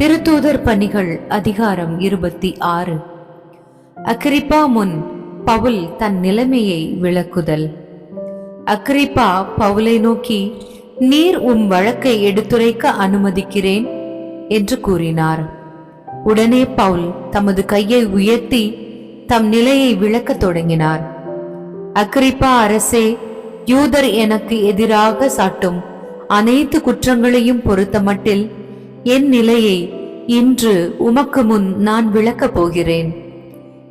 திருத்தூதர் பணிகள் அதிகாரம் இருபத்தி ஆறு. அக்ரிப்பா முன் பவுல் தன் நிலைமையை விளக்குதல். அக்ரிப்பா பவுலை நோக்கி நீர் உம் வழக்கை எடுத்துரைக்க அனுமதிக்கிறேன் என்று கூறினார். உடனே பவுல் தமது கையை உயர்த்தி தம் நிலையை விளக்கத் தொடங்கினார். அக்ரிப்பா அரசே யூதர் எனக்கு எதிராக சாட்டும் அனைத்து குற்றங்களையும் பொறுத்தமட்டில் என் நிலையை இன்று உமக்கு முன் நான் விளக்கப் போகிறேன்.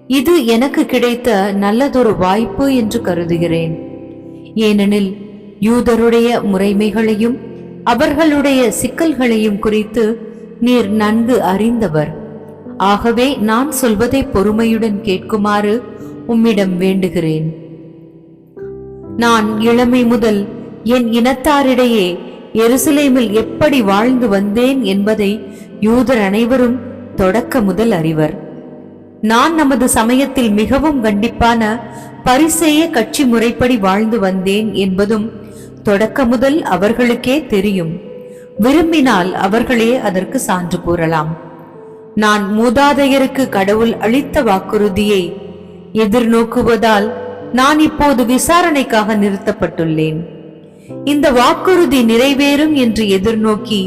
இது எனக்கு கிடைத்த நல்லதொரு வாய்ப்பு என்று கருதுகிறேன். ஏனெனில் யூதருடைய முறைமைகளையும் அவர்களுடைய சிக்கல்களையும் குறித்து நீர் நன்கு அறிந்தவர். ஆகவே நான் சொல்வதை பொறுமையுடன் கேட்குமாறு உம்மிடம் வேண்டுகிறேன். நான் இளமை முதல் என் இனத்தாரிடையே எருசலேமில் எப்படி வாழ்ந்து வந்தேன் என்பதை யூதர் அனைவரும் தொடக்க முதல் அறிவர். நான் நமது சமயத்தில் மிகவும் கண்டிப்பான பரிசேய கட்சி முறைப்படி வாழ்ந்து வந்தேன் என்பதும் தொடக்க முதல் அவர்களுக்கே தெரியும். விரும்பினால் அவர்களே அதற்கு சான்று கூறலாம். நான் மூதாதையருக்கு கடவுள் அளித்த வாக்குறுதியை எதிர்நோக்குவதால் நான் இப்போது விசாரணைக்காக நிறுத்தப்பட்டுள்ளேன். இந்த வாக்குறுதி நிறைவேறும் என்று எதிர்நோக்கி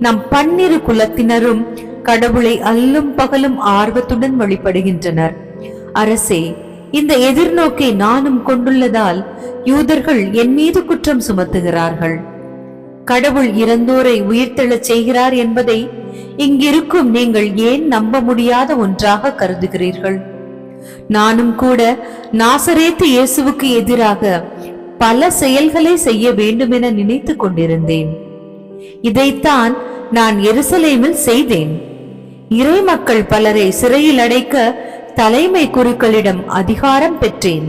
நம் பன்னிரு குலத்தினரும் கடவுளை அல்லும் பகலும் ஆர்வத்துடன் வழிபடுகின்றனர். அரசே இந்த எதிர்நோக்கை நானும் கொண்டுள்ளதால் யூதர்கள் என் மீது குற்றம் சுமத்துகிறார்கள். கடவுள் இறந்தோரை உயிர்த்தெழச் செய்கிறார் என்பதை இங்கிருக்கும் நீங்கள் ஏன் நம்ப முடியாத ஒன்றாக கருதுகிறீர்கள்? நானும் கூட நாசரேத்து இயேசுவுக்கு எதிராக பல செயல்களை செய்ய வேண்டும் என நினைத்து கொண்டிருந்தேன். இதைத்தான் நான் எருசலேமில் செய்தேன். இறை மக்கள் பலரை சிறையில் அடைக்க தலைமை குருக்களிடம் அதிகாரம் பெற்றேன்.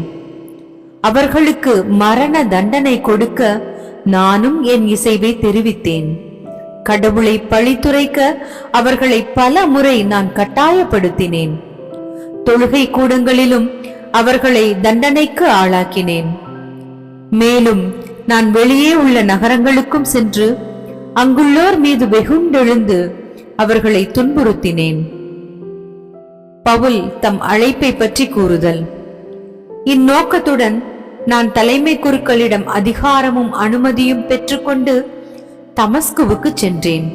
அவர்களுக்கு மரண தண்டனை கொடுக்க நானும் என் இசைவை தெரிவித்தேன். கடவுளை பழித்துரைக்க அவர்களை பல முறை நான் கட்டாயப்படுத்தினேன். தொழுகை கூடங்களிலும் அவர்களை தண்டனைக்கு ஆளாக்கினேன். மேலும் நான் வெளியே உள்ள நகரங்களுக்கும் சென்று அங்குள்ளோர் மீது வெகுண்டெழுந்து அவர்களை துன்புறுத்தினேன். பவுல் தம் அழைப்பை பற்றி கூறுதல் இந்நோக்கத்துடன் நான் தலைமை குருக்களிடம் அதிகாரமும் அனுமதியும் பெற்றுக்கொண்டு தமஸ்குவுக்கு சென்றேன்.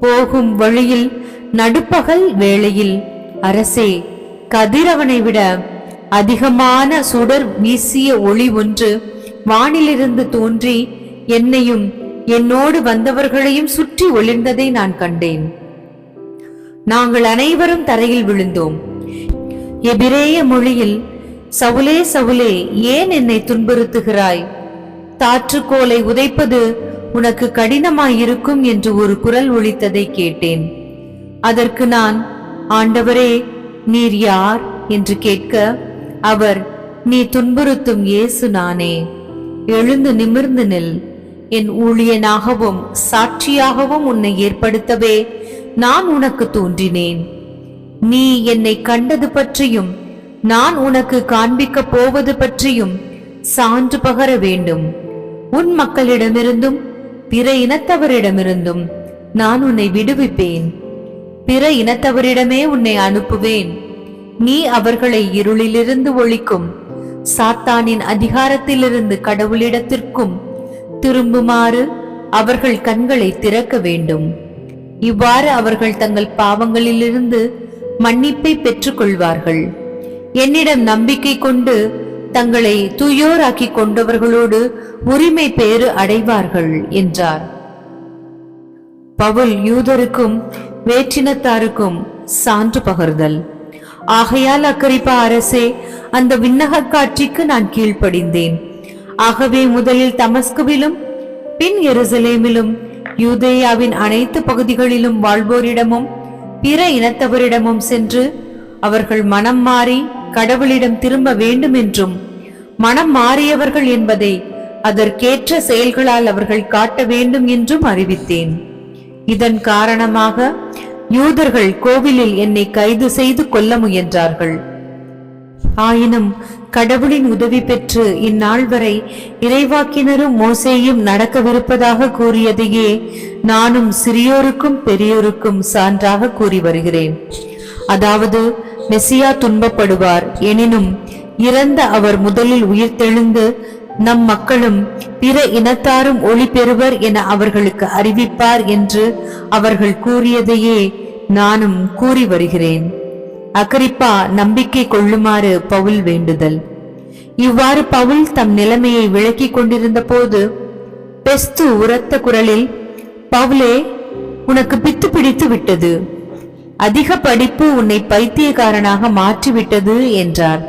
போகும் வழியில் நடுப்பகல் வேளையில் அரசே கதிரவனை விட அதிகமான சுடர் வீசிய ஒளி ஒன்று வானிலிருந்து தோன்றி என்னையும் என்னோடு வந்தவர்களையும் சுற்றி ஒளிர்ந்ததை நான் கண்டேன். நாங்கள் அனைவரும் தரையில் விழுந்தோம். எபிரேய மொழியில் சவுலே சவுலே ஏன் என்னை துன்புறுத்துகிறாய்? தாற்றுக்கோலை உதைப்பது உனக்கு கடினமாயிருக்கும் என்று ஒரு குரல் ஒழித்ததை கேட்டேன். அதற்கு நான் ஆண்டவரே நீர் யார்? என்று கேட்க அவர் நீ துன்புறுத்தும் இயேசு நானே. எழுந்து நிமிர்ந்து நில். என் ஊழியனாகவும் சாட்சியாகவும் உன்னை ஏற்படுத்தவே. நான் உனக்கு தோன்றினேன். நீ என்னை கண்டது பற்றியும் நான் உனக்கு காண்பிக்கப் போவது பற்றியும் சான்று பகர வேண்டும். உன் மக்களிடமிருந்தும் பிற இனத்தவரிடமிருந்தும் நான் உன்னை விடுவிப்பேன். பிற இனத்தவரிடமே உன்னை அனுப்புவேன். நீ அவர்களை இருளிலிருந்து ஒழிக்கும். சாத்தானின் அதிகாரத்திலிருந்து கடவுளிடத்திற்கும் திரும்புமாறு அவர்கள் கண்களை திறக்க வேண்டும். இவ்வாறு அவர்கள் தங்கள் பாவங்களிலிருந்து மன்னிப்பை பெற்றுக்கொள்வார்கள். என்னிடம் நம்பிக்கை கொண்டு தங்களை துயோராக்கிக் கொண்டவர்களோடு உரிமை பேறு அடைவார்கள் என்றார். பவுல் யூதருக்கும் வேற்றினத்தாருக்கும் சான்று பகர்தல். ஆகையால் அக்கரிப்பா அரசே அந்த விண்ணக காட்சிக்கு நான் கீழ்ப்படிந்தேன். ஆகவே முதலில் தமஸ்குவிலும் பின் எருசலேமிலும் யூதேயாவின் அனைத்து பகுதிகளிலும் வாழ்வோரிடமும் பிற இனத்தவரிடமும் சென்று அவர்கள் மனம் மாறி கடவுளிடம் திரும்ப வேண்டும் என்றும் மனம் மாறியவர்கள் என்பதை அதற்கேற்ற செயல்களால் அவர்கள் காட்ட வேண்டும் என்றும் அறிவித்தேன். இதன் காரணமாக யூதர்கள் கோவிலில் என்னை கைது செய்து கொல்ல முயன்றார்கள். ஆயினும் கடவுளின் உதவி பெற்று இந்நாள் வரை இறைவாக்கினரும் மோசேயும் நடக்கவிருப்பதாக கூறியதையே நானும் சிறியோருக்கும் பெரியோருக்கும் சான்றாக கூறி வருகிறேன். அதாவது மெசியா துன்பப்படுவார். எனினும் இறந்த அவர் முதலில் உயிர்த்தெழுந்து நம் மக்களும் பிற இனத்தாரும் ஒளி பெறுவர் என அவர்களுக்கு அறிவிப்பார் என்று அவர்கள் கூறியதையே நானும் கூறி வருகிறேன். அகரிப்பா நம்பிக்கை கொள்ளுமாறு பவுல் வேண்டுதல். இவ்வாறு பவுல் தம் நிலைமையை விளக்கிக் கொண்டிருந்த போது பெஸ்து உரத்த குரலில் பவுலே உனக்கு பித்து பிடித்து விட்டது. அதிக படிப்பு உன்னை பைத்தியக்காரனாக மாற்றிவிட்டது என்றார்.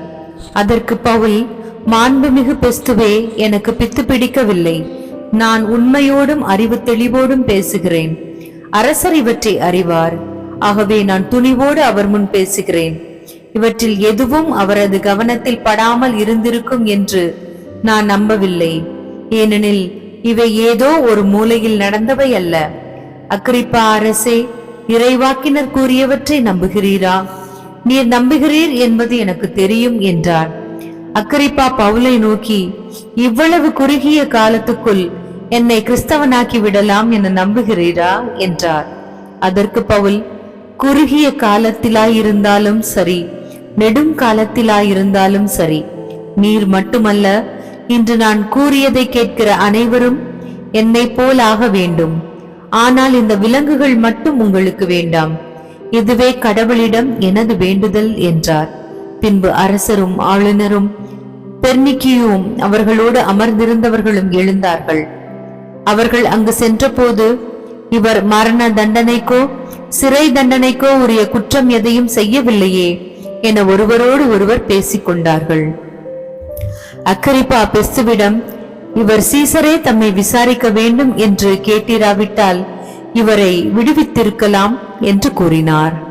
அதற்கு பவுல் மாண்புமிகு பெஸ்துவே எனக்கு பித்து பிடிக்கவில்லை. நான் உண்மையோடும் அறிவு தெளிவோடும் பேசுகிறேன். அரசர் இவற்றை அறிவார். ஆகவே நான் துணிவோடு அவர் முன் பேசுகிறேன். இவற்றில் எதுவும் அவரது கவனத்தில் படாமல் இருந்திருக்கும் என்று நான் நம்பவில்லை. ஏனெனில் இவை ஏதோ ஒரு மூலையில் நடந்தவை அல்ல. அக்ரிப்பா அரசே இறைவாக்கினர் கூறியவற்றை நம்புகிறீரா? நீர் நம்புகிறீர் என்பது எனக்கு தெரியும் என்றார். அக்கரிப்பா பவுலை நோக்கி இவ்வளவு குறுகிய காலத்துக்குள் என்னை கிறிஸ்தவனாக்கி விடலாம் என நம்புகிறீரா? என்றார். அதற்கு பவுல் குறுகிய காலத்திலாயிருந்தாலும் சரி நெடும் காலத்திலாயிருந்தாலும் சரி நீர் மட்டுமல்ல இன்று நான் கூறியதை கேட்கிற அனைவரும் என்னை போல் ஆக வேண்டும். ஆனால் இந்த விலங்குகள் மட்டும் உங்களுக்கு வேண்டாம். இதுவே கடவுளிடம் எனது வேண்டுதல் என்றார். பின்பு அரசரும் ஆளுநரும் பெர்னிக்கியும் அவர்களோடு அமர்ந்திருந்தவர்களும் எழுந்தார்கள். அவர்கள் அங்கு சென்றபோது இவர் மரண தண்டனைக்கோ சிறை தண்டனைக்கோ உரிய குற்றம் எதையும் செய்யவில்லையே என ஒருவரோடு ஒருவர் பேசிக்கொண்டார்கள். அக்கரிப்பா பெஸ்துவிடம் இவர் சீசரே தம்மை விசாரிக்க வேண்டும் என்று கேட்டிராவிட்டால் இவரை விடுவித்திருக்கலாம் என்று கூறினார்.